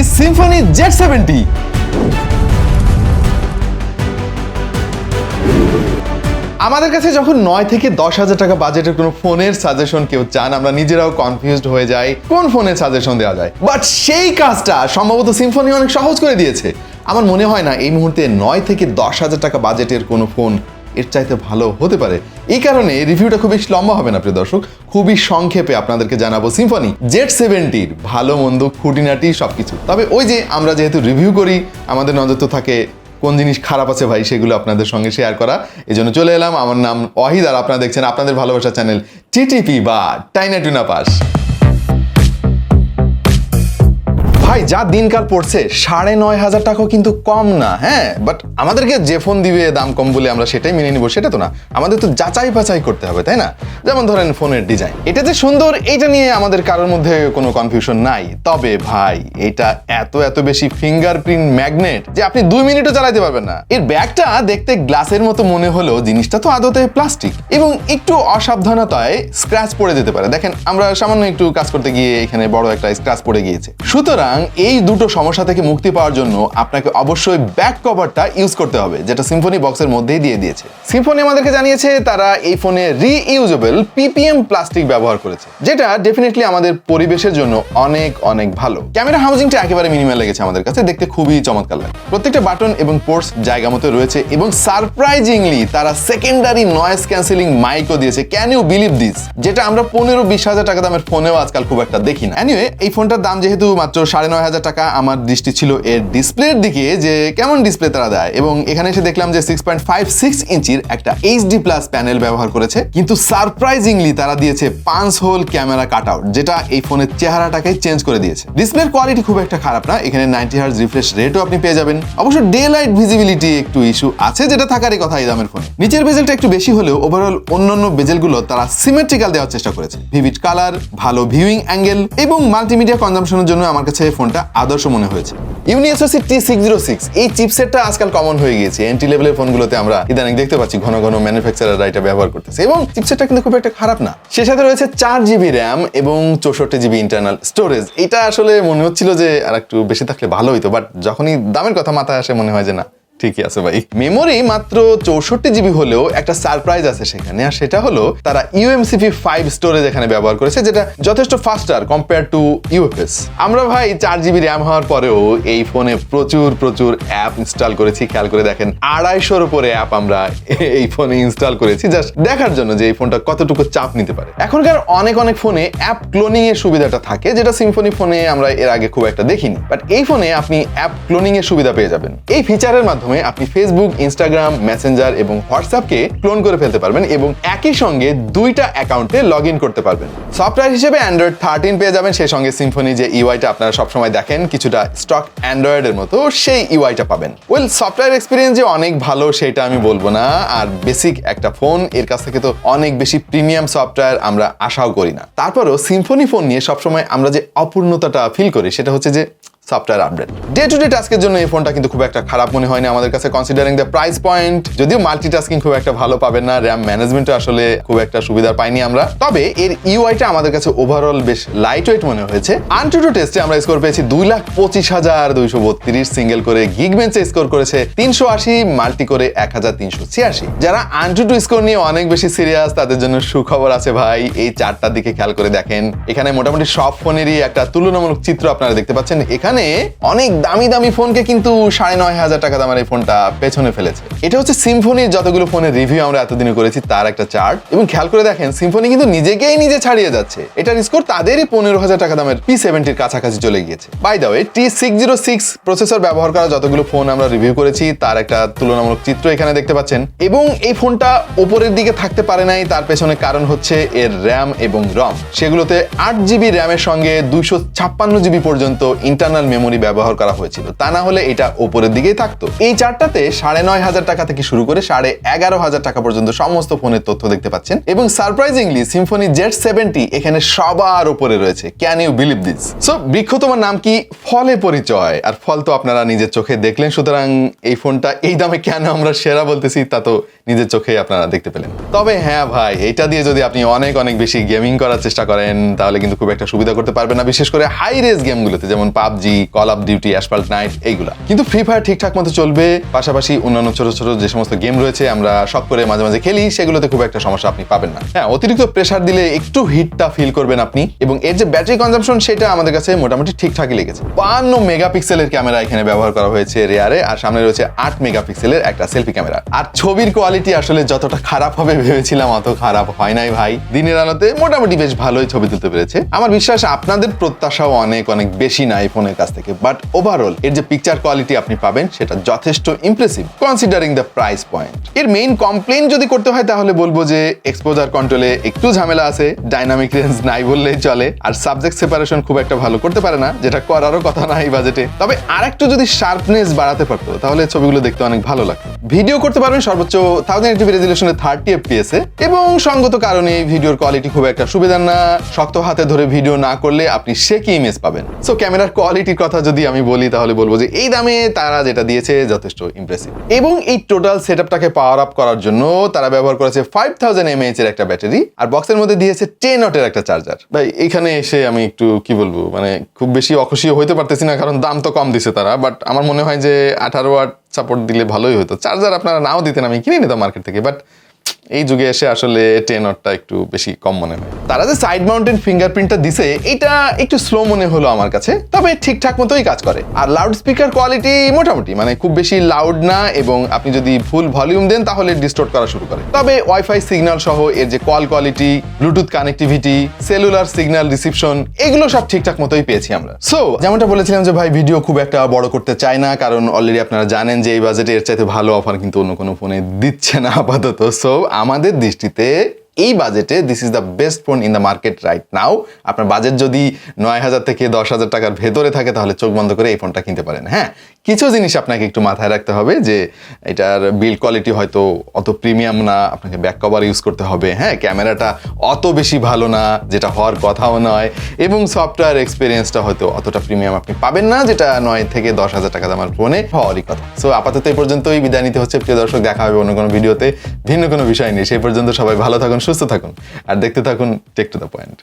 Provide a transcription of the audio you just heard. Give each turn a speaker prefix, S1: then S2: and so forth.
S1: Is Symphony Z seventy আমাদের কাছে যখন নয় থেকে দশ হাজার টাকা বাজেটের কোনো ফোনের সাজেশন কেউ চান, আমরা নিজেরাও কনফিউজড হয়ে যাই কোন ফোনের সাজেশন দেওয়া যায়। বাট সেই কাজটা সম্ভবত সিম্ফনি অনেক সহজ করে দিয়েছে। আমার মনে হয় না এই মুহূর্তে নয় থেকে দশ হাজার টাকা বাজেটের কোনো ফোন এর চাইতে ভালো হতে পারে। এই কারণে রিভিউটা খুবই লম্বা হবে না, প্রিয় দর্শক। খুবই সংক্ষেপে আপনাদেরকে জানাব সিম্ফনি জেড সেভেন্টির ভালো, মন্দ, খুঁটিনাটি সব কিছু তবে ওই যে আমরা যেহেতু রিভিউ করি, আমাদের নজর তো থাকে কোন জিনিস খারাপ আছে ভাই, সেগুলো আপনাদের সঙ্গে শেয়ার করা। এই জন্য চলে এলাম, আমার নাম ওয়াহিদ, আর আপনারা দেখছেন আপনাদের ভালোবাসা চ্যানেল টিটিপি বা টাইনা টুনা পাস ভাই, যা দিনকাল পড়ছে, সাড়ে নয় হাজার টাকাও কিন্তু কম না হ্যাঁ? বাট আমাদেরকে যে ফোন দিবে, দাম কম বলে আমরা সেটাই মেনে নিব, সেটা তো না। আমাদের তো যাচাই বাছাই করতে হবে, তাই না? যেমন ধরেন ফোনের ডিজাইন। এটা যে সুন্দর এইটা নিয়ে আমাদের কারোর মধ্যে কোনো কনফিউশন নাই। তবে ভাই, এটা এত এত বেশি ফিঙ্গারপ্রিন্ট ম্যাগনেট যে আপনি দুই মিনিটও চালাতে পারবেন না। এর ব্যাগটা দেখতে গ্লাসের মতো মনে হলেও জিনিসটা তো আদতে প্লাস্টিক এবং একটু অসাবধানতায় স্ক্র্যাচ পড়ে যেতে পারে। দেখেন, আমরা সামান্য একটু কাজ করতে গিয়ে এখানে বড় একটা স্ক্র্যাচ পড়ে গিয়েছে। সুতরাং এই দুটো সমস্যা থেকে মুক্তি পাওয়ার জন্য আপনাকে অবশ্যই ব্যাক কভারটা ইউজ করতে হবে, যেটা সিম্ফনি বক্সের মধ্যেই দিয়ে দিয়েছে। সিম্ফনি আমাদেরকে জানিয়েছে, তারা এই ফোনে রিইউজেবল পিপিএম প্লাস্টিক ব্যবহার করেছে, যেটা ডেফিনেটলি আমাদের পরিবেশের জন্য অনেক অনেক ভালো। ক্যামেরা হাউজিংটা একেবারে মিনিমাল লেগেছে আমাদের কাছে, দেখতে খুবই চমৎকার লাগে। প্রত্যেকটা বাটন এবং পোর্টস জায়গা মতো রয়েছে, এবং সারপ্রাইজিংলি তারা সেকেন্ডারি নয়েজ ক্যান্সেলিং মাইকও দিয়েছে। ক্যান ইউ বিলিভ দিস যেটা আমরা পনেরো বিশ হাজার টাকা দামের ফোনেও আজকাল খুব একটা দেখি না। এনিওয়ে এই ফোনটার দাম যেহেতু মাত্র সাড়ে নয় হাজার টাকা আমার দৃষ্টি ছিল এর ডিসপ্লের দিকে, যে কেমন ডিসপ্লে তারা দেয়। এবং এখানে এসে দেখলাম যে সিক্স পয়েন্ট ফাইভ সিক্স ইঞ্চির একটা এইচডি প্লাস প্যানেল ব্যবহার করেছে। কিন্তু সারপ্রাইজিংলি তারা দিয়েছে পাঁচ হোল ক্যামেরা কাট আউট যেটা এই ফোনের চেহারাটাকে চেঞ্জ করে দিয়েছে। ডিসপ্লের কোয়ালিটি খুব একটা খারাপ না, এখানে নাইনটি হার্জ রিফ্রেশ রেটও আপনি পেয়ে যাবেন। অবশ্য ডে লাইট ভিজিবিলিটি একটু ইস্যু আছে যেটা থাকারই কথা এই দামের ফোনে নিচের বেজেলটা একটু বেশি হলেও ওভারঅল অন্যান্য বেজেলগুলো তারা সিমেট্রিক্যাল দেওয়ার চেষ্টা করেছে। ভিভিড কালার ভালো ভিউইং অ্যাঙ্গেল এবং মাল্টিমিডিয়া কনজামশনের জন্য আমার কাছে ফোনটা আদর্শ মনে হয়েছে। Unisoc T six zero six এই চিপসেটটা আজকাল কমন হয়ে গিয়েছে। এন্ট্রি লেভেলের ফোনগুলোতে আমরা ইদানিং দেখতে পাচ্ছি ঘন ঘন ম্যানুফ্যাকচারাররা এটা ব্যবহার করতেছে এবং চিপসেটটা কিন্তু খুব একটা খারাপ না। সে সাথে রয়েছে চার জিবি র্যাম এবং চৌষট্টি জিবি ইন্টারনাল স্টোরেজ এটা আসলে মনে হচ্ছিল যে আর একটু বেশি থাকলে ভালো হইতো বাট যখনই দামের কথা মাথায় আসে মনে হয় যে না। ঠিকই আছে ভাই। মেমোরি মাত্র চৌষট্টি জিবি হলেও একটা সারপ্রাইজ আছে সেখানে, আর সেটা হলো তারা ইউএমসিপি ফাইভ স্টোরেজ এখানে ব্যবহার করেছে, যেটা যথেষ্ট ফাস্টার কম্পেয়ার টু ইউএফএস আমরা ভাই চার জিবি র্যাম হওয়ার পরেও এই ফোনে প্রচুর প্রচুর অ্যাপ ইনস্টল করেছি। খেয়াল করে দেখেন, আড়াইশোর উপরে অ্যাপ আমরা এই ফোনে ইনস্টল করেছি। জাস্ট দেখার জন্য যে এই ফোনটা কতটুকু চাপ নিতে পারে। এখনকার অনেক অনেক ফোনে অ্যাপ ক্লোনিং এর সুবিধাটা থাকে, যেটা সিম্ফনি ফোনে আমরা এর আগে খুব একটা দেখিনি। বাট এই ফোনে আপনি অ্যাপ ক্লোনিং এর সুবিধা পেয়ে যাবেন। এই ফিচারের মাধ্যমে আপনি ফেসবুক ইনস্টাগ্রাম মেসেঞ্জার এবং হোয়াটসঅ্যাপকে ক্লোন করে ফেলতে পারবেন এবং একই সঙ্গে দুইটা অ্যাকাউন্টে লগ ইন করতে পারবেন। সফটওয়্যার হিসেবে অ্যান্ড্রয়েড থার্টিন পেয়ে যাবেন, সেই সঙ্গে সিম্ফনি যে ইউআইটা আপনারা সবসময় দেখেন, কিছুটা স্টক অ্যান্ড্রয়েডের মতো সেই ইউআইটা পাবেন। ওয়েল সফটওয়্যার এক্সপিরিয়েন্স যে অনেক ভালো, সেটা আমি বলব না। আর বেসিক একটা ফোন এর কাছ থেকে তো অনেক বেশি প্রিমিয়াম সফটওয়্যার আমরা আশাও করি না। তারপরও সিম্ফনি ফোন নিয়ে সবসময় আমরা যে অপূর্ণতাটা ফিল করি, সেটা হচ্ছে যে software update. Day to day টাস্কের জন্য এই ফোনটা কিন্তু খুব একটা খারাপ মনে হয়নি আমাদের কাছে কনসিডারিং দ্য প্রাইস পয়েন্ট যদিও মাল্টিটাস্কিং খুব একটা ভালো পাবেন না র্যাম ম্যানেজমেন্টও আসলে খুব একটা সুবিধা পাইনি আমরা। তবে এর ইউআইটা আমাদের কাছে ওভারঅল বেশ লাইট ওয়েট মনে হয়েছে। আনটুটু টেস্টে আমরা স্কোর পেয়েছি দুই লাখ পঁচিশ হাজার দুইশো বত্রিশ সিঙ্গেল করে গিগ বেঞ্চে স্কোর করেছে তিনশো আশি মাল্টি করে এক হাজার তিনশো ছিয়াশি। যারা আনটুটু স্কোর নিয়ে অনেক বেশি সিরিয়াস তাদের জন্য সুখবর আছে ভাই, এই চারটার দিকে খেয়াল করে দেখেন। এখানে মোটামুটি সব ফোনেরই একটা তুলনামূলক চিত্র আপনারা দেখতে পাচ্ছেন। এখানে অনেক দামি দামি ফোনকে কিন্তু সাড়ে নয় হাজার টাকা দামের এই ফোনটা পেছনে ফেলেছে। এটা হচ্ছে সিম্ফনির যতগুলো ফোনের রিভিউ আমরা এতদিনে করেছি, তার একটা চার্ট এবং খেয়াল করে দেখেন সিম্ফনি কিন্তু নিজেকেই নিজে ছাড়িয়ে যাচ্ছে। এটার স্কোর তাদেরই পনেরো হাজার টাকা দামের পি সেভেন্টির কাছাকাছি চলে গিয়েছে। By the way T six zero six processor ব্যবহার করা যতগুলো ফোন আমরা রিভিউ করেছি, তার একটা তুলনামূলক চিত্র এখানে দেখতে পাচ্ছেন। এবং এই ফোনটা ওপরের দিকে থাকতে পারে নাই, তার পেছনে কারণ হচ্ছে এর র্যাম এবং রম সেগুলোতে আট জিবি র্যামের সঙ্গে দুইশো ছাপ্পান্ন জিবি পর্যন্ত ইন্টারনাল মেমোরি ব্যবহার করা হয়েছিল। তা না হলে এটা উপরের দিকেই থাকতো। এই চারটাতে সাড়ে নয় হাজার টাকা থেকে শুরু করে সাড়ে এগারো হাজার টাকা পর্যন্ত সমস্ত ফোনের তথ্য দেখতে পাচ্ছেন এবং সারপ্রাইজিংলি সিম্ফনি জেড সেভেন্টি এখানে সবার উপরে রয়েছে। Can you believe this so বৃক্ষ তোমার নাম কি? ফলে পরিচয়। আর ফল তো আপনারা নিজের চোখে দেখলেন, সুতরাং এই ফোনটা এই দামে কেন আমরা সেরা বলতেছি তা তো নিজের চোখেই আপনারা দেখতে পেলেন। তবে হ্যাঁ ভাই, এটা দিয়ে যদি আপনি অনেক অনেক বেশি গেমিং করার চেষ্টা করেন, তাহলে কিন্তু খুব একটা সুবিধা করতে পারবেন না, বিশেষ করে হাই রেস গেমগুলোতে যেমন PUBG call of duty asphalt nine এইগুলা। কিন্তু ফ্রি ফায়ার ঠিকঠাক মতো চলবে, পাশাপাশি অন্যান্য ছোট ছোট যে সমস্ত গেম রয়েছে, আমরা শখ করে মাঝে মাঝে খেলি, সেগুলোতে খুব একটা সমস্যা আপনি পাবেন না। হ্যাঁ অতিরিক্ত প্রেসার দিলে একটু হিটটা ফিল করবেন আপনি, এবং এর যে ব্যাটারি কনজাম্পশন সেটা আমাদের কাছে মোটামুটি ঠিকঠাকই লেগেছে। বান্ন মেগাপিক্সেলের ক্যামেরা এখানে ব্যবহার করা হয়েছে রেয়ারে আর সামনে রয়েছে আট মেগাপিক্সেলের একটা সেলফি ক্যামেরা আর ছবির কোয়ালিটি আসলে যতটা খারাপ হবে ভেবেছিলাম, অত খারাপ হয় নাই ভাই। দিনের আলোতে মোটামুটি বেশ ভালোই ছবি তুলতে পেরেছে। আমার বিশ্বাস আপনাদের প্রত্যাশাও অনেক অনেক বেশি না এই ফোনের কাছ। থেকে। বাট ওভারঅল এর যে পিকচার কোয়ালিটি আপনি পাবেন, সেটা যথেষ্ট impressive considering the price point এর মেইন কমপ্লেন যদি করতে হয়, তাহলে বলব যে এক্সপোজার কন্ট্রোলে একটু ঝামেলা আছে ডাইনামিক রেঞ্জ নাই বললেই চলে, আর সাবজেক্ট সেপারেশন খুব একটা ভালো করতে পারে না, যেটা করারও কথা না এই বাজেটে তবে আর একটু যদি শার্পনেস বাড়াতে পারতো, তাহলে ছবিগুলো দেখতে অনেক ভালো লাগতো। ভিডিও করতে পারবেন সর্বোচ্চ থাউজেন্ড এইটিপি রেজুলেশনে থার্টি এফপিএস এ। এবং সঙ্গত কারণে ভিডিওর কোয়ালিটি খুব একটা সুবিধার না। শক্ত হাতে ধরে ভিডিও না করলে আপনি সে কি ইমেজ পাবেন? সো ক্যামেরার কোয়ালিটির কথা যদি আমি বলি, তাহলে বলব যে এই দামে তারা যেটা দিয়েছে যথেষ্ট ইমপ্রেসিভ এবং এই টোটাল সেটআপটাকে পাওয়ার আপ করার জন্য তারা ব্যবহার করেছে ফাইভ থাউজেন্ড এমএএচ এর একটা ব্যাটারি আর বক্সের মধ্যে দিয়েছে টেন ওয়াটের একটা চার্জার ভাই, এখানে এসে আমি একটু কি বলব মানে খুব বেশি অখুশি হইতে পারতেছি না, কারণ দাম তো কম দিছে তারা বাট আমার মনে হয় যে আঠারো ওয়াট সাপোর্ট দিলে ভালোই হতো। চার্জার আপনারা নাও দিতেন আমি কিনে নিতাম মার্কেট থেকে বাট এই যুগে এসে আসলে টেন ওয়াটটা একটু বেশি কম মনে হয়। তারা যে সাইড মাউন্টেন ফিঙ্গারপ্রিন্টটা দিছে, এটা একটু স্লো মনে হলো আমার কাছে, তবে ঠিকঠাক মতোই কাজ করে। আর লাউড স্পিকার কোয়ালিটি মোটামুটি মানে খুব বেশি লাউড না এবং আপনি যদি ফুল ভলিউম দেন, তাহলে ডিস্টোর্ট করা শুরু করে। তবে ওয়াইফাই সিগন্যাল সহ এর যে call quality bluetooth connectivity cellular signal reception এগুলো সব ঠিকঠাক মতোই পেয়েছি আমরা। সো যেমনটা বলেছিলাম যে ভাই ভিডিও খুব একটা বড় করতে চাই না, কারণ অলরেডি আপনারা জানেন যে এই বাজেটে এর চাইতে ভালো অফার কিন্তু অন্য কোনো ফোনে দিচ্ছে না আপাতত। সো আমাদের দৃষ্টিতে এই বাজেটে this is the best phone in the market right now আপনার বাজেট যদি নয় হাজার থেকে দশ হাজার টাকার ভেতরে থাকে, তাহলে চোখ বন্ধ করে এই ফোনটা কিনতে পারেন হ্যাঁ? কিছু জিনিস আপনাকে একটু মাথায় রাখতে হবে যে এটার বিল্ড কোয়ালিটি হয়তো অত প্রিমিয়াম না, আপনাকে ব্যাক কভার ইউজ করতে হবে। হ্যাঁ ক্যামেরাটা অত বেশি ভালো না, যেটা হওয়ার কথাও নয় এবং সফটওয়্যার এক্সপিরিয়েন্সটা হয়তো অতটা প্রিমিয়াম আপনি পাবেন না, যেটা নয় থেকে দশ হাজার টাকা দামের ফোনে হওয়ারই কথা। সো আপাতত এই পর্যন্তই বিদায় নিতে হচ্ছে। প্রিয় দর্শক, দেখা হবে অন্য কোনো ভিডিওতে ভিন্ন কোনো বিষয় নেই সেই পর্যন্ত সবাই ভালো থাকুন, সুস্থ থাকুন। আর দেখতে থাকুন টেক টু দ্য পয়েন্ট